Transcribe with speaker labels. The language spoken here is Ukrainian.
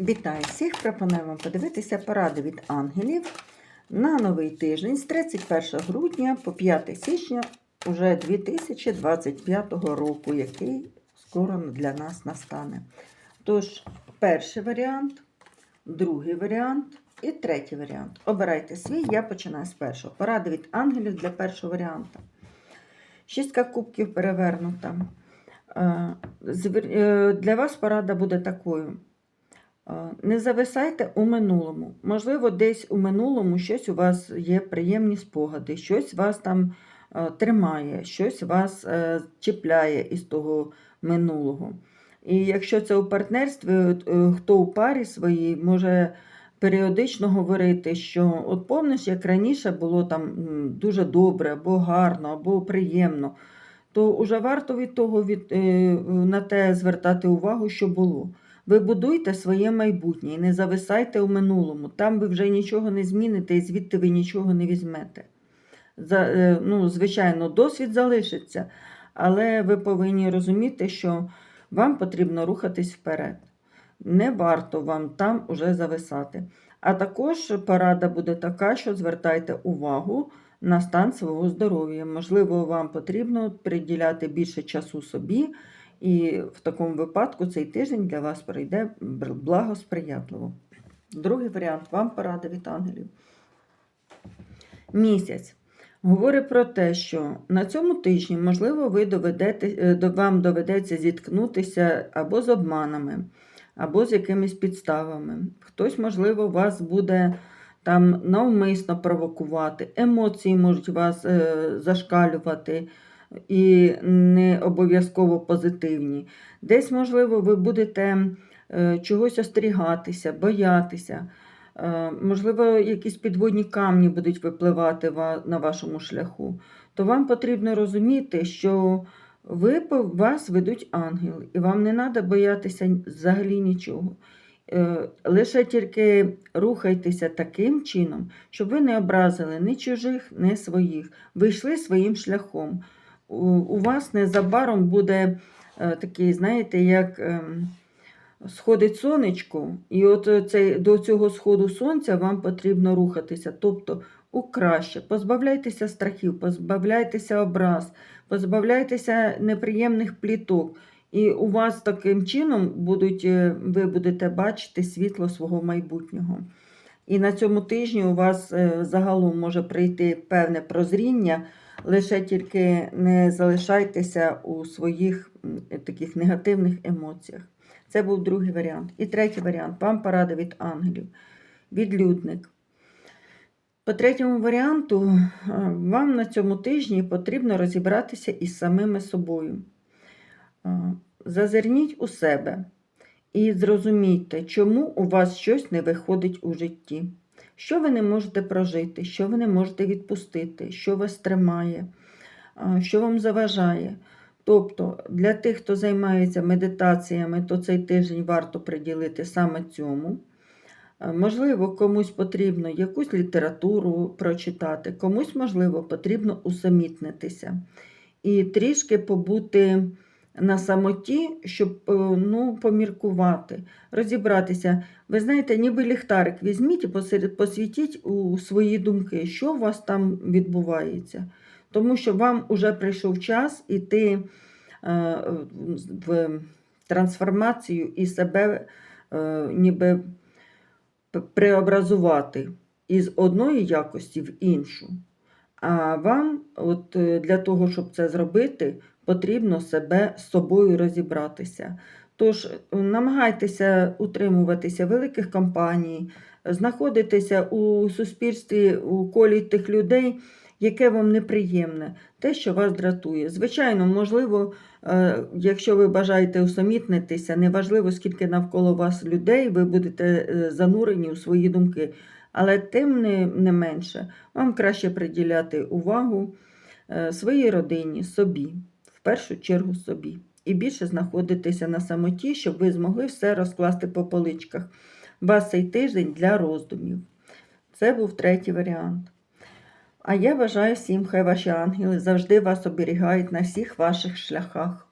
Speaker 1: Вітаю всіх! Пропоную вам подивитися поради від ангелів на новий тиждень з 31 грудня по 5 січня уже 2025 року, який скоро для нас настане. Тож, перший варіант, другий варіант і третій варіант. Обирайте свій, я починаю з першого. Поради від ангелів для першого варіанту. Шістка кубків перевернута. Е, е, Для вас порада буде такою. Не зависайте у минулому. Можливо, десь у минулому щось у вас є приємні спогади, щось вас там е, тримає, щось вас е, чіпляє із того минулого. І якщо це у партнерстві, е, хто у парі своїй може періодично говорити, що от помниш, як раніше було там дуже добре, або гарно, або приємно, то вже варто від того від, на те звертати увагу, що було. Ви будуйте своє майбутнє і не зависайте у минулому. Там ви вже нічого не зміните і звідти ви нічого не візьмете. За, е, ну, звичайно, досвід залишиться, але ви повинні розуміти, що вам потрібно рухатись вперед. Не варто вам там уже зависати. А також порада буде така, що звертайте увагу на стан свого здоров'я. Можливо, вам потрібно приділяти більше часу собі, і в такому випадку цей тиждень для вас пройде благосприятливо. Другий варіант вам порада від ангелів. Місяць. Говорить про те, що на цьому тижні, можливо, ви доведете, е, вам доведеться зіткнутися або з обманами, або з якимись підставами. Хтось, можливо, вас буде там навмисно провокувати, емоції можуть вас е, зашкалювати і не обов'язково позитивні. Десь, можливо, ви будете е, чогось остерігатися, боятися. Е, Можливо, якісь підводні камні будуть випливати на вашому шляху, то вам потрібно розуміти, що ви, вас ведуть ангел, і вам не треба боятися взагалі нічого. Е, Лише тільки рухайтеся таким чином, щоб ви не образили ні чужих, ні своїх. Ви йшли своїм шляхом. У, вас незабаром буде е, такий, знаєте, як. ем, сходить сонечко, і от цей, до цього сходу сонця вам потрібно рухатися, тобто краще. Позбавляйтеся страхів, позбавляйтеся образ, позбавляйтеся неприємних пліток. І у вас таким чином будуть, е, ви будете бачити світло свого майбутнього. І на цьому тижні у вас е, загалом може прийти певне прозріння, лише тільки не залишайтеся у своїх таких негативних емоціях. Це був другий варіант. І третій варіант вам порада від ангелів. Відлюдник. По третьому варіанту е, вам на цьому тижні потрібно розібратися із самими собою. Е, Зазирніть у себе і зрозумійте, чому у вас щось не виходить у житті. Що ви не можете прожити, що ви не можете відпустити, що вас тримає, що вам заважає. Тобто для тих, хто займається медитаціями, то цей тиждень варто приділити саме цьому. Е, Можливо, комусь потрібно якусь літературу прочитати, комусь, можливо, потрібно усамітнитися і трішки побути на самоті, щоб е, ну, поміркувати, розібратися. Ви знаєте, ніби ліхтарик візьміть і посвітіть у свої думки, що у вас там відбувається. Тому що вам вже прийшов час іти е, в трансформацію і себе е, ніби преобразувати із одної якості в іншу. А вам, от для того, щоб це зробити, потрібно себе з собою розібратися. Тож е, намагайтеся утримуватися великих компаній, знаходитися у суспільстві у колі тих людей, яке вам неприємне, те, що вас дратує. Звичайно, можливо, е, якщо ви бажаєте усамітнитися, неважливо, скільки навколо вас людей, ви будете е, занурені у свої думки. Але тим не, не менше, вам краще приділяти увагу своїй родині, собі, першу чергу собі. І більше знаходитися на самоті, щоб ви змогли все розкласти по поличках. Вас цей тиждень для роздумів. Це був третій варіант. А я бажаю всім, хай ваші ангели завжди вас оберігають на всіх ваших шляхах.